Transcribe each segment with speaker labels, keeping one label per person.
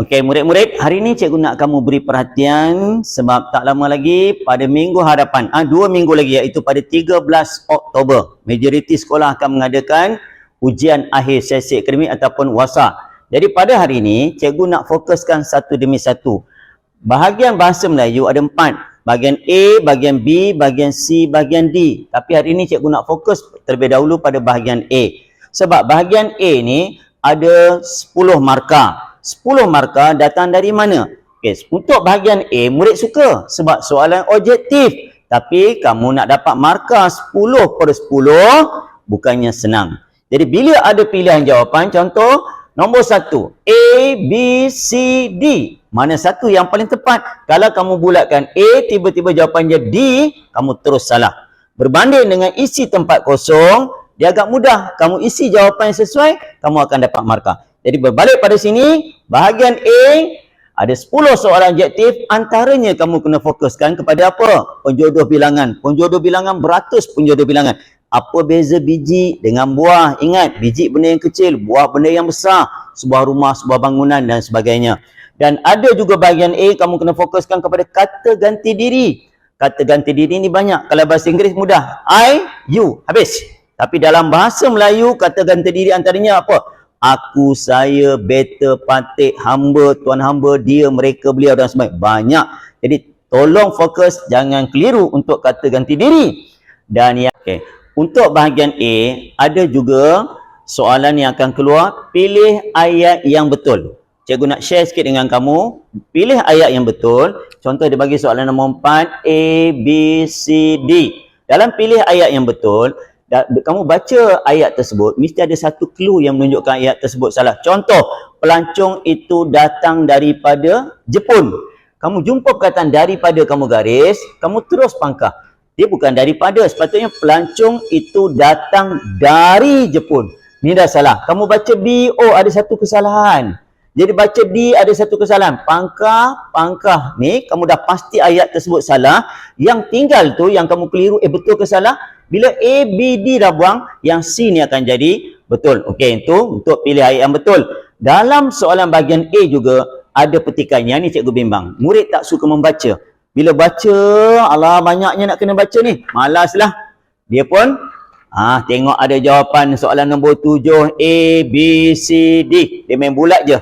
Speaker 1: Okey, murid-murid, hari ini cikgu nak kamu beri perhatian sebab tak lama lagi pada minggu hadapan, ah dua minggu lagi iaitu pada 13 Oktober, majoriti sekolah akan mengadakan ujian akhir sesi akademik ataupun WASA. Jadi pada hari ini, cikgu nak fokuskan satu demi satu. Bahagian bahasa Melayu ada empat. Bahagian A, bahagian B, bahagian C, bahagian D. Tapi hari ini cikgu nak fokus terlebih dahulu pada bahagian A. Sebab bahagian A ni ada 10 markah. 10 markah datang dari mana? Okay, untuk bahagian A, murid suka sebab soalan objektif. Tapi kamu nak dapat markah 10 per 10, bukannya senang. Jadi bila ada pilihan jawapan, contoh nombor satu, A, B, C, D. Mana satu yang paling tepat? Kalau kamu bulatkan A, tiba-tiba jawapannya D, kamu terus salah. Berbanding dengan isi tempat kosong, dia agak mudah. Kamu isi jawapan yang sesuai, kamu akan dapat markah. Jadi berbalik pada sini, bahagian A ada 10 soalan objektif, antaranya kamu kena fokuskan kepada apa? Penjodoh bilangan. Penjodoh bilangan beratus penjodoh bilangan. Apa beza biji dengan buah? Ingat, biji benda yang kecil, buah benda yang besar. Sebuah rumah, sebuah bangunan dan sebagainya. Dan ada juga bahagian A, kamu kena fokuskan kepada kata ganti diri. Kata ganti diri ni banyak. Kalau bahasa Inggeris mudah. I, you. Habis. Tapi dalam bahasa Melayu, kata ganti diri antaranya apa? Aku, saya, better, patik, hamba, tuan hamba, dia, mereka, beliau dan sebagainya. Banyak. Jadi tolong fokus, jangan keliru untuk kata ganti diri. Dan yang okay. untuk bahagian A, ada juga soalan yang akan keluar, pilih ayat yang betul. Cikgu nak share sikit dengan kamu, pilih ayat yang betul. Contoh dia bagi soalan nombor 4, A, B, C, D. Dalam pilih ayat yang betul, kamu baca ayat tersebut, mesti ada satu clue yang menunjukkan ayat tersebut salah. Contoh, pelancong itu datang daripada Jepun. Kamu jumpa perkataan daripada kamu garis, kamu terus pangkah. Dia bukan daripada, sepatutnya pelancong itu datang dari Jepun. Ini dah salah. Kamu baca B, oh ada satu kesalahan. Jadi baca D ada satu kesalahan. Pangkah, pangkah. Ni kamu dah pasti ayat tersebut salah. Yang tinggal tu yang kamu keliru, eh betul ke salah? Bila A, B, D dah buang, yang C ni akan jadi betul. Okey, itu untuk pilih ayat yang betul. Dalam soalan bahagian A juga, ada petikan. Yang ni cikgu bimbang. Murid tak suka membaca. Bila baca, Allah banyaknya nak kena baca ni. Malaslah. Dia pun, ah tengok ada jawapan soalan nombor tujuh, A, B, C, D. Dia main bulat je.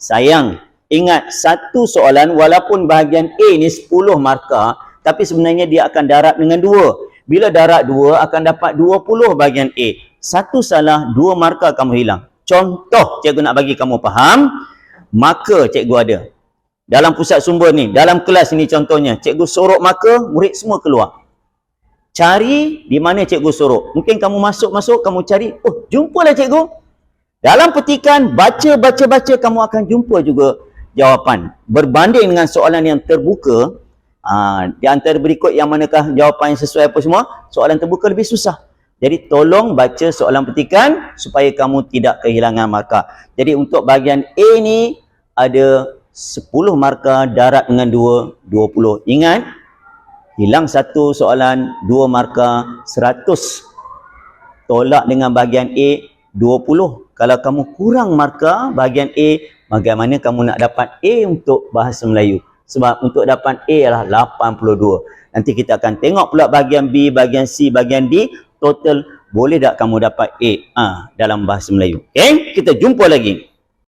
Speaker 1: Sayang. Ingat, satu soalan walaupun bahagian A ni 10 markah, tapi sebenarnya dia akan darab dengan dua. Bila darab dua akan dapat 20 bahagian A. Satu salah, dua markah kamu hilang. Contoh cikgu nak bagi kamu faham, maka cikgu ada. Dalam pusat sumber ni, dalam kelas ni contohnya, cikgu sorok maka, murid semua keluar. Cari di mana cikgu sorok. Mungkin kamu masuk-masuk, kamu cari, oh jumpalah cikgu. Dalam petikan, baca-baca-baca, kamu akan jumpa juga jawapan. Berbanding dengan soalan yang terbuka, Ha, di antara berikut yang manakah jawapan yang sesuai apa semua? Soalan terbuka lebih susah. Jadi tolong baca soalan petikan supaya kamu tidak kehilangan markah. Jadi untuk bahagian A ni ada 10 markah darat dengan 2, 20. Ingat, hilang satu soalan, 2 markah, 100. Tolak dengan bahagian A, 20. Kalau kamu kurang markah bahagian A, bagaimana kamu nak dapat A untuk bahasa Melayu? Sebab untuk dapat A adalah 82. Nanti kita akan tengok pula bahagian B, bahagian C, bahagian D. Total boleh tak kamu dapat A ha, dalam bahasa Melayu. Okay? Kita jumpa lagi.